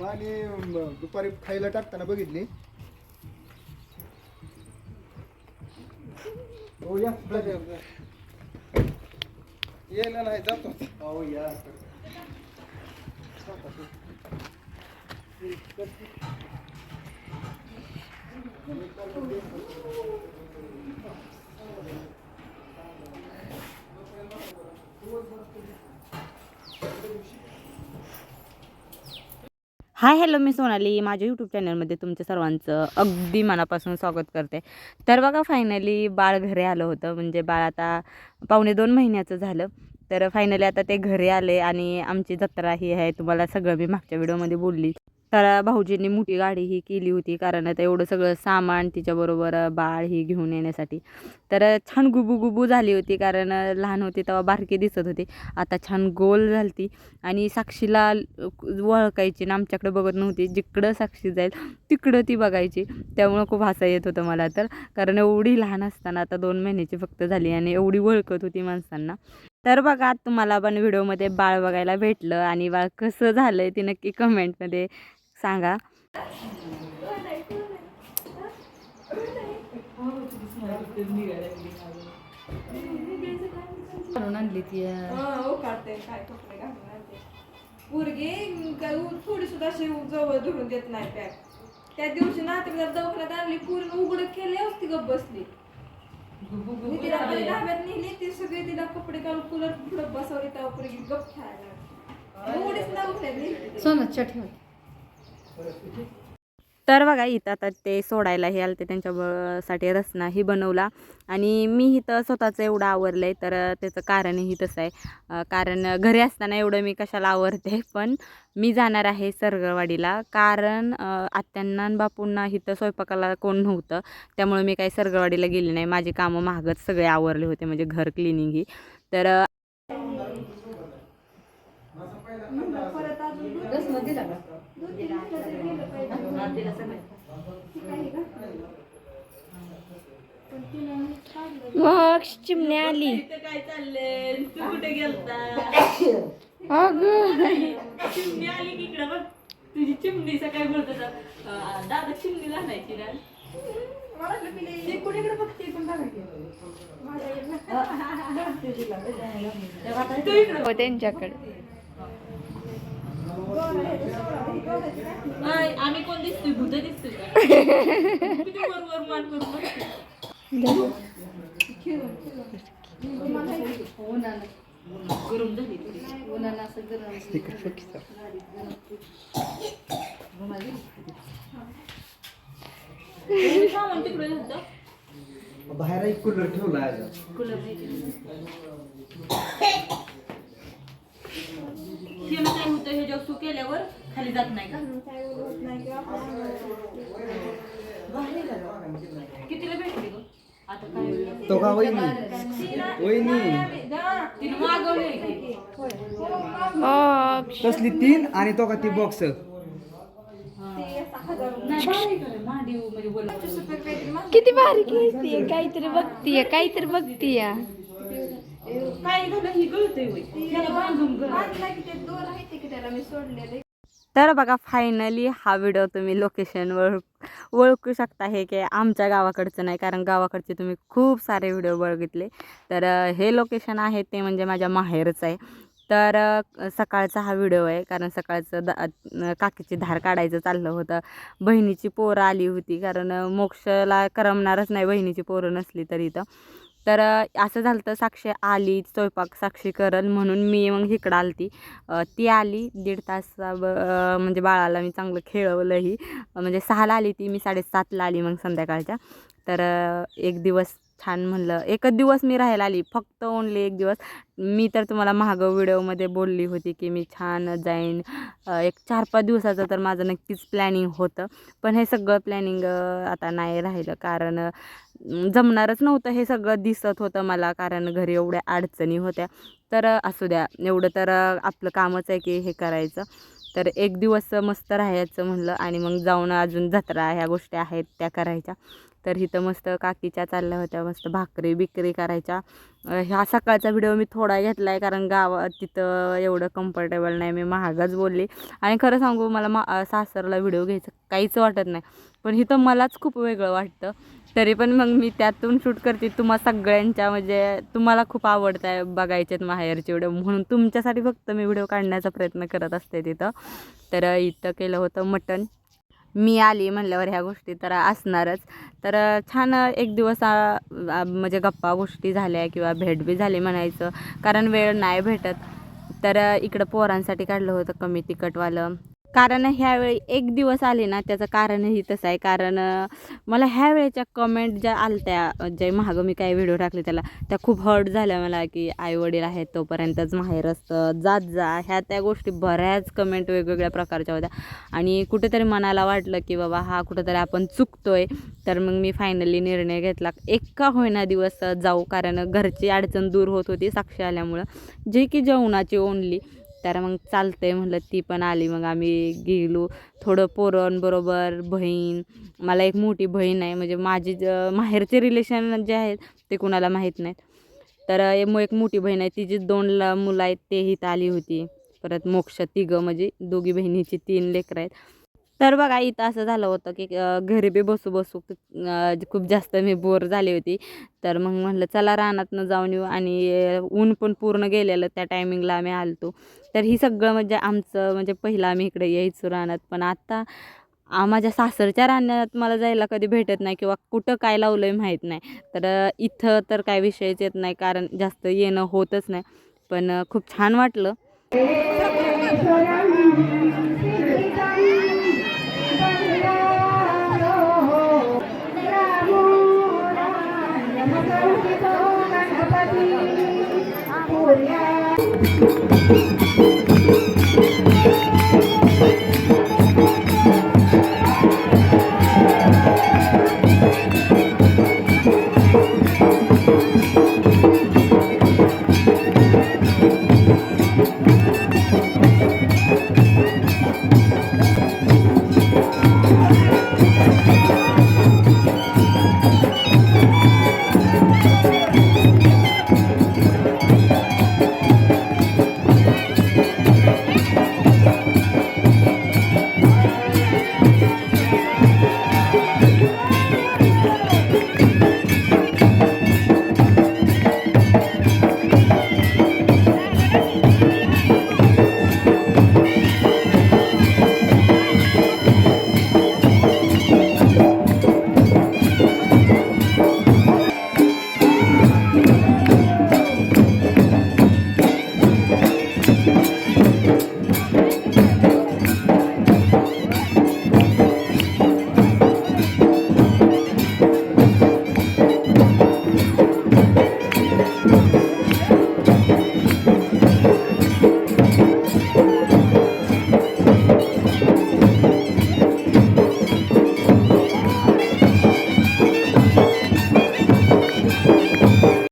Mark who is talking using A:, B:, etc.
A: पाणी दुपारी खायला टाकताना बघितली. हो या.
B: यायला नाही जातो.
A: हो या.
C: हाय हॅलो मी सोनाली. माझ्या यूट्यूब चॅनलमध्ये तुमच्या सर्वांचं अगदी मनापासून स्वागत करते. तर बघा फायनली बाळ घरी आलं होतं. म्हणजे बाळ आता पावणे दोन महिन्याचं झालं. तर फायनली आता ते घरी आले आणि आमची जत्रा ही आहे. तुम्हाला सगळं मी मागच्या व्हिडिओमध्ये बोलली. तर भाऊजींनी मोठी गाडी ही केली होती कारण आता एवढं सगळं सामान तिच्याबरोबर बाळ ही घेऊन येण्यासाठी. तर छान गुबू गुबू झाली होती कारण लहान होती तेव्हा बारकी दिसत होते. आता छान गोल झालती आणि साक्षीला वळखायची ना आमच्याकडे बघत नव्हती. जिकडं साक्षी जाईल तिकडं ती बघायची. त्यामुळं खूप हसा येत होतं मला तर. कारण एवढी लहान असताना आता दोन महिन्याची फक्त झाली आणि एवढी वळखत होती माणसांना. तर बघा तुम्हाला पण व्हिडिओमध्ये बाळ बघायला भेटलं आणि बाळ कसं झालं आहे ते नक्की कमेंटमध्ये सांगा. आणली ती.
D: हो पोरगी थोडी सुद्धा अशी जवळ धरून देत नाही पॅक. त्या दिवशी ना तिला दवाखान्यात आणली पूर्ण उघड केले असती गप बसली. मी तिला आपल्या धाब्यात नेली ती सगळे तिला कपडे घालून कूलर पुढे बसवली तेव्हा पोरगी गप खेळायला लागली. उघडीच ना
C: सोनच तर बघा इथं आता ते सोडायला हे आलं ते त्यांच्या ब- साठी बनवला. आणि मी इथं स्वतःचं एवढं आवरलं आहे तर त्याचं कारणही तसं आहे. कारण घरी असताना एवढं मी कशाला आवरते पण मी जाणार आहे सरगळवाडीला कारण आत्यांना बापूंना इथं स्वयंपाकाला कोण नव्हतं त्यामुळे मी काही सरगळवाडीला गेली नाही. माझी कामं महागच सगळे आवरले होते म्हणजे घर क्लिनिंग ही. तर
D: तिनं काढलं.
C: मग चिमणी आली.
D: काय चाललंय तू कुठे गेलता चिमणी आली की इकडं. बघ तुझी चिमणी सकाळी बोलत होता अं, दादा चिमणी ना
C: हो त्यांच्याकडे.
D: आम्ही कोण दिसतोय भूत दिसतोय. गरम झाली. हे तिकडे होतं.
A: बाहेर एक कूलर ठेवला
D: कूलर केलं. हे तू केल्यावर खाली जात नाही का? कितीला भेटली ग? आता काय
A: तो का वहिनी? वहिनी.
D: तिने मागवले की.
A: तसली तीन आणि तो का ती बॉक्स
D: महादेव म्हणजे बोला
C: किती भारी खेळतीये काहीतरी बघतीये काहीतरी बघतीये.
D: काय झालं ही होय त्याला बांधून गळ
C: तर बघा फायनली हा व्हिडिओ तुम्ही लोकेशनवर ओळखू शकता. हे की आमच्या गावाकडचं नाही कारण गावाकडचे तुम्ही खूप सारे व्हिडिओ बघितले. तर हे लोकेशन आहे ते म्हणजे माझ्या माहेरचं आहे. तर सकाळचा हा व्हिडिओ आहे कारण सकाळचं दा काकीची धार काढायचं चाललं होतं. बहिणीची पोरं आली होती कारण मोक्षला करमणारच नाही बहिणीची पोरं नसली तरी इथं तर असं झालं तर साक्षी आली स्वयंपाक साक्षी करल म्हणून मी मग इकडं आलती. ती आली दीड तास म्हणजे बाळाला मी चांगलं खेळवलंही. म्हणजे सहाला आली ती मी साडेसातला आली मग संध्याकाळच्या. तर एक दिवस छान म्हणलं. एकच दिवस मी राहायला आली फक्त ओनली एक दिवस. मी तर तुम्हाला मागं व्हिडिओमध्ये बोलली होती की मी छान जाईन. एक चार पाच दिवसाचं तर माझं नक्कीच प्लॅनिंग होतं. पण हे सगळं प्लॅनिंग आता नाही राहिलं. कारण जमणारच नव्हतं हे सगळं दिसत होतं मला कारण घरी एवढ्या अडचणी होत्या. तर असू द्या. एवढं तर आपलं कामच आहे की हे करायचं. तर एक दिवस मस्त राहायचं म्हणलं आणि मग जाऊन अजून जत्रा ह्या गोष्टी आहेत त्या करायच्या. तर इथं मस्त काकीच्या चालल्या होत्या मस्त भाकरी बिकरी करायच्या. ह्या सकाळचा व्हिडिओ मी थोडा घेतला आहे कारण गावात तिथं एवढं कम्फर्टेबल नाही मी महागच बोलली. आणि खरं सांगू मला मा सासरला व्हिडिओ घ्यायचं काहीच वाटत नाही. पण इथं मलाच खूप वेगळं वाटतं. तरी पण मग मी त्यातून शूट करते. तुम्हा सगळ्यांच्या म्हणजे तुम्हाला खूप आवडत आहे बघायचेत माहेरचे व्हिडिओ. म्हणून तुमच्यासाठी फक्त मी व्हिडिओ काढण्याचा प्रयत्न करत असते तिथं. तर इथं केलं होतं मटण. मी आली म्हणल्यावर ह्या गोष्टी तर असणारच. तर छान एक दिवस म्हणजे गप्पा गोष्टी झाल्या किंवा भेट बी झाली म्हणायचं. कारण वेळ नाही भेटत. तर इकडं पोरांसाठी काढलं होतं कमी तिखटवालं. कारण ह्यावेळी एक दिवस आले ना त्याचं कारणही तसं आहे. कारण मला ह्या वेळेच्या कमेंट ज्या आलत्या जे मागं मी काय व्हिडिओ टाकले त्याला त्या खूप हर्ट झाल्या मला की आई वडील आहेत तोपर्यंतच माहेर असतं जात जा. ह्या त्या गोष्टी बऱ्याच कमेंट वेगवेगळ्या प्रकारच्या होत्या. आणि कुठेतरी मनाला वाटलं की बाबा हा कुठेतरी आपण चुकतोय. तर मग मी फायनली निर्णय घेतला. एक का होईना दिवस जाऊ कारण घरची अडचण दूर होत होती साक्षी आल्यामुळं. जे की जेवणाची ओनली तर मग चालतंय म्हटलं ती पण आली. मग आम्ही गेलो. थोडं पोरांबरोबर बहीण मला एक मोठी बहीण आहे. म्हणजे माझी ज माहेरचे रिलेशन जे आहेत ते कुणाला माहीत नाहीत. तर मग एक मोठी बहीण आहे. तिची दोन मुलं आहेत तेही आली होती. परत मोक्ष तिघं म्हणजे दोघी बहिणीची तीन लेकरं आहेत. तर बघा इथं असं झालं होतं की घरी बी बसू बसू खूप जास्त मी बोर झाली होती. तर मग म्हटलं चला रानातनं जाऊन येऊ. आणि ऊन पण पूर्ण गेलेलं त्या टायमिंगला आम्ही आलतो. तर ही सगळं म्हणजे आमचं म्हणजे पहिलं आम्ही इकडे यायचो रानात. पण आता माझ्या सासरच्या रानात मला जायला कधी भेटत नाही किंवा कुठं काय लावलं आहे माहीत नाही. तर इथं तर काय विषयच येत नाही कारण जास्त येणं होतच नाही. पण खूप छान वाटलं.
E: yeah.